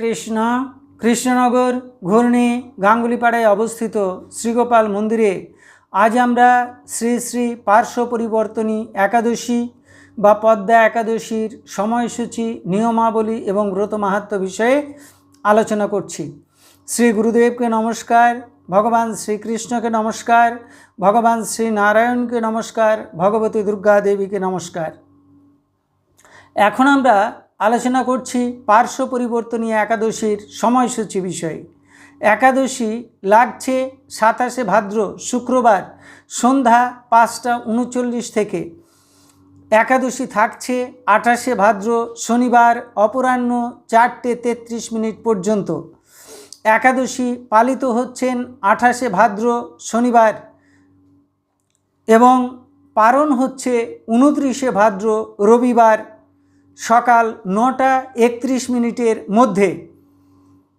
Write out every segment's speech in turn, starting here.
কৃষ্ণ, কৃষ্ণনগর, ঘূর্ণি, গাঙ্গুলিপাড়ায় অবস্থিত শ্রীগোপাল মন্দিরে আজ আমরা শ্রী শ্রী পার্শ্ব পরিবর্তনী একাদশী বা পদ্মা একাদশীর সময়সূচি, নিয়মাবলী এবং ব্রত মাহাত্ম বিষয়ে আলোচনা করছি। শ্রী গুরুদেবকে নমস্কার, ভগবান শ্রীকৃষ্ণকে নমস্কার, ভগবান শ্রী নারায়ণকে নমস্কার, ভগবতী দুর্গা দেবীকে নমস্কার। এখন আমরা আলোচনা করছি পার্শ্ব পরিবর্তনী একাদশীর সময়সূচি বিষয়ে। একাদশী লাগছে সাতাশে ভাদ্র শুক্রবার সন্ধ্যা পাঁচটা উনচল্লিশ থেকে। একাদশী থাকছে আঠাশে ভাদ্র শনিবার অপরাহ্ন চারটে তেত্রিশ মিনিট পর্যন্ত। একাদশী পালিত হচ্ছেন আঠাশে ভাদ্র শনিবার এবং পারণ হচ্ছে উনত্রিশে ভাদ্র রবিবার সকাল নটা একত্রিশ মিনিটের মধ্যে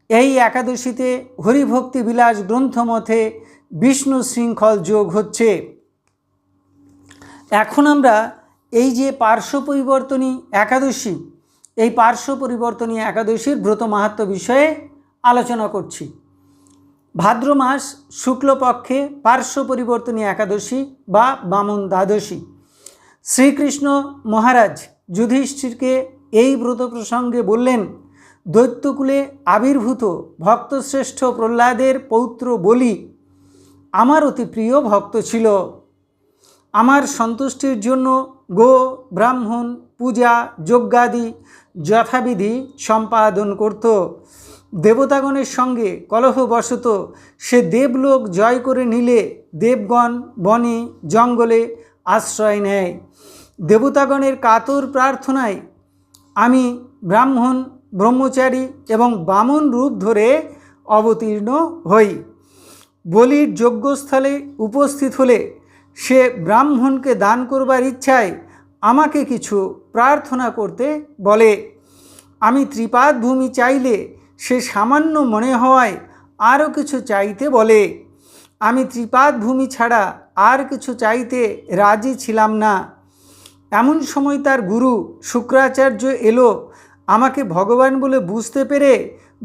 এই একাদশীতে হরিভক্তি বিলাস গ্রন্থ মতে বিষ্ণু শৃঙ্খল যোগ হচ্ছে। এখন আমরা এই যে পার্শ্ব পরিবর্তনী একাদশী, এই পার্শ্ব পরিবর্তনী একাদশীর ব্রত মাহাত্ম বিষয়ে আলোচনা করছি। ভাদ্র মাস শুক্লপক্ষে পার্শ্ব পরিবর্তনী একাদশী বা বামন দ্বাদশী। শ্রীকৃষ্ণ মহারাজ যুধিষ্ঠিরকে এই ব্রত প্রসঙ্গে বললেন, দৈত্যকুলে আবির্ভূত ভক্তশ্রেষ্ঠ প্রহ্লাদের পৌত্র বলি আমার অতি প্রিয় ভক্ত ছিল। আমার সন্তুষ্টির জন্য গো ব্রাহ্মণ পূজা যজ্ঞাদি যথাবিধি সম্পাদন করত। দেবতাগণের সঙ্গে কলহবশত সে দেবলোক জয় করে নিলে দেবগণ বনে জঙ্গলে আশ্রয় নেয়। দেবতাগণের কাতর প্রার্থনায় আমি ব্রাহ্মণ, ব্রহ্মচারী এবং বামন রূপ ধরে অবতীর্ণ হই। বলির যজ্ঞস্থলে উপস্থিত হলে সে ব্রাহ্মণকে দান করবার ইচ্ছায় আমাকে কিছু প্রার্থনা করতে বলে। আমি ত্রিপাদ ভূমি চাইলে সে সামান্য মনে হওয়ায় আরও কিছু চাইতে বলে। আমি ত্রিপাদ ভূমি ছাড়া আর কিছু চাইতে রাজি ছিলাম না। এমন সময় তার গুরু শুক্রাচার্য এলো, আমাকে ভগবান বলে বুঝতে পেরে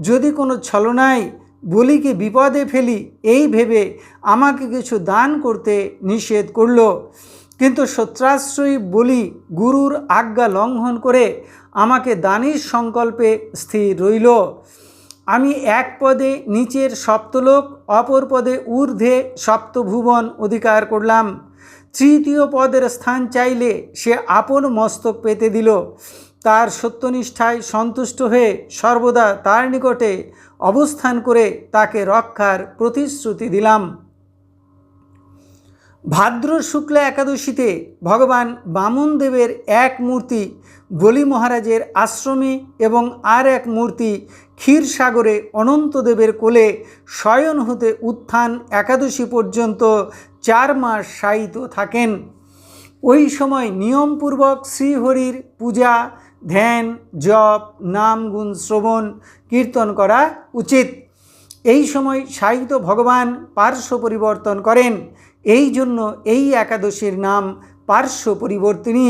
যদি কোনো ছলনায় বলিকে বিপদে ফেলি, এই ভেবে আমাকে কিছু দান করতে নিষেধ করল। কিন্তু সত্রাশ্রয়ী বলি গুরুর আজ্ঞা লঙ্ঘন করে আমাকে দানের সংকল্পে স্থির রইল। আমি এক পদে নিচের সপ্তলোক, অপর পদে ঊর্ধ্বে সপ্তভুবন অধিকার করলাম। তৃতীয় পদের স্থান চাইলে সে আপন মস্তক পেতে দিল। তার সত্যনিষ্ঠায় সন্তুষ্ট হয়ে সর্বদা তার নিকটে অবস্থান করে তাকে রক্ষার প্রতিশ্রুতি দিলাম। ভাদ্র শুক্লা একাদশীতে ভগবান বামন দেবের এক মূর্তি, বলি মহারাজের আশ্রমে এবং আর এক মূর্তি ক্ষীরসাগরে অনন্তদেবের কোলে শয়ন হতে উত্থান একাদশী পর্যন্ত চার মাস শায়িত থাকেন। ওই সময় নিয়মপূর্বক শ্রীহরির পূজা, ধ্যান, জপ, নাম গুণ শ্রবণ, কীর্তন করা উচিত। এই সময় সাহিত্য ভগবান পার্শ্ব পরিবর্তন করেন। এই জন্য এই একাদশীর নাম পার্শ্ব পরিবর্তিনী।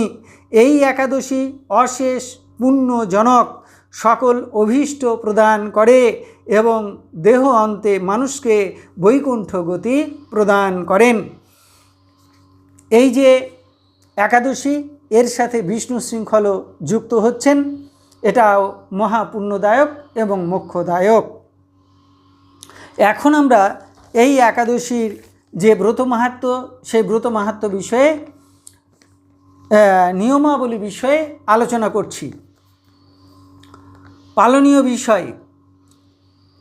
এই একাদশী অশেষ পুণ্যজনক, সকল অভীষ্ট প্রদান করে এবং দেহ অন্তে মানুষকে বৈকুণ্ঠ গতি প্রদান করেন। এই যে একাদশী, এর সাথে বিষ্ণু শৃঙ্খলও যুক্ত হচ্ছেন। এটাও মহাপুণ্যদায়ক এবং মোক্ষদায়ক। এখন আমরা এই একাদশীর যে ব্রত মাহাত্ম, সেই ব্রত মাহাত্ম বিষয়ে নিয়মাবলী বিষয়ে আলোচনা করছি। পালনীয় বিষয়,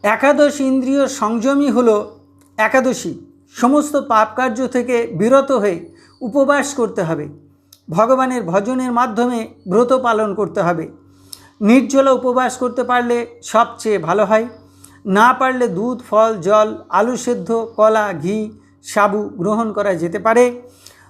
একাদশ ইন্দ্রিয় সংযমী হল একাদশী। সমস্ত পাপকার্য থেকে বিরত হয়ে উপবাস করতে হবে। ভগবানের ভজনের মাধ্যমে ব্রত পালন করতে হবে। নির্জলা উপবাস করতে পারলে সবচেয়ে ভালো হয়। না পারলে দুধ, ফল, জল, আলু সেদ্ধ, কলা, ঘি সাবু গ্রহণ করা যেতে পারে।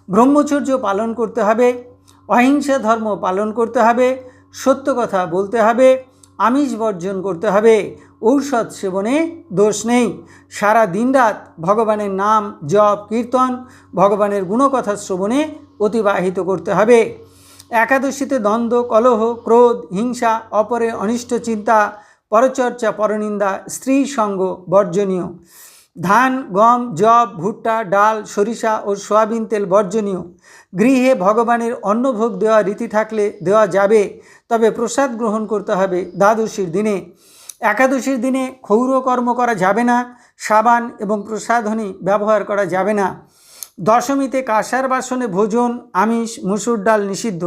ব্রহ্মচর্য পালন করতে হবে। অহিংসা ধর্ম পালন করতে হবে। সত্য কথা বলতে হবে। আমিষ বর্জন করতে হবে। ঔষধ সেবনে দোষ নেই। সারা দিন রাত ভগবানের নাম জপ, কীর্তন, ভগবানের গুণকথা শ্রবণে অতিবাহিত করতে হবে। একাদশীতে দ্বন্দ্ব, কলহ, ক্রোধ, হিংসা অপরে অনিষ্ট চিন্তা, পরচর্চা, পরনিন্দা, স্ত্রী সঙ্গ বর্জনীয়। ধান, গম জব ভুট্টা, ডাল, সরিষা ও সয়াবিন তেল বর্জনীয়। গৃহে ভগবানের অন্নভোগ দেওয়া রীতি থাকলে দেওয়া যাবে, তবে প্রসাদ গ্রহণ করতে হবে দ্বাদশীর দিনে। একাদশীর দিনে ক্ষৌর কর্ম করা যাবে না, সাবান এবং প্রসাধনী ব্যবহার করা যাবে না। দশমীতে কাঁসার বাসনে ভোজন, আমিষ, মুসুর ডাল নিষিদ্ধ।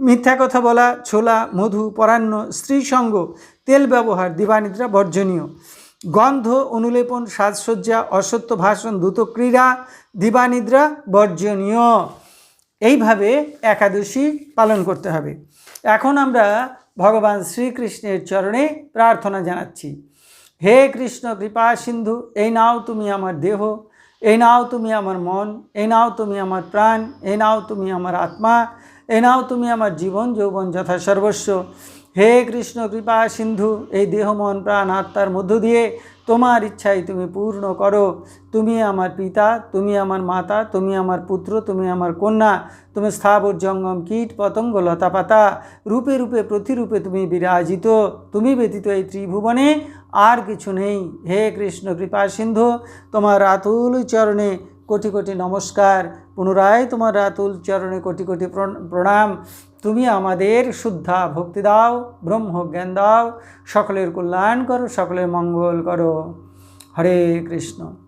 মিথ্যা কথা বলা, ছোলা, মধু, পরান্ন, স্ত্রীসঙ্গ, তেল ব্যবহার দিবানিদ্রা বর্জনীয়। গন্ধ, অনুলেপন, সাজসজ্জা, অসত্য ভাষণ, দ্রুত ক্রীড়া, দিবানিদ্রা, বর্জনীয়। এইভাবে একাদশী পালন করতে হবে। এখন আমরা ভগবান শ্রীকৃষ্ণের চরণে প্রার্থনা জানাচ্ছি। হে কৃষ্ণ, কৃপা সিন্ধু, এই নাও তুমি আমার দেহ, এই নাও তুমি আমার মন, এই নাও তুমি আমার প্রাণ, এই নাও তুমি আমার আত্মা, এই নাও তুমি আমার জীবন, যৌবন যথা সর্বস্ব হে কৃষ্ণ, কৃপা, সিন্ধু, এই দেহ মন প্রাণ আত্মার মধ্য দিয়ে তোমার ইচ্ছাই তুমি পূর্ণ করো। তুমি আমার পিতা, তুমি আমার মাতা, তুমি আমার পুত্র, তুমি আমার কন্যা, তুমি স্থাবর জঙ্গম, কীট, পতঙ্গ, লতা পাতা, রূপে রূপে, প্রতিরূপে তুমি বিরাজিত। তুমি ব্যতীত এই ত্রিভুবনে আর কিছু নেই। হে কৃষ্ণ, কৃপা, সিন্ধু, তোমার আতুল চরণে কোটি কোটি নমস্কার। পুনরায় তোমার রাতুল চরণে কোটি কোটি প্রণ- প্রণাম। তুমি আমাদের শুদ্ধা ভক্তি দাও ব্রহ্ম জ্ঞান দাও। সকলের কল্যাণ করো, সকলের মঙ্গল করো। হরে কৃষ্ণ।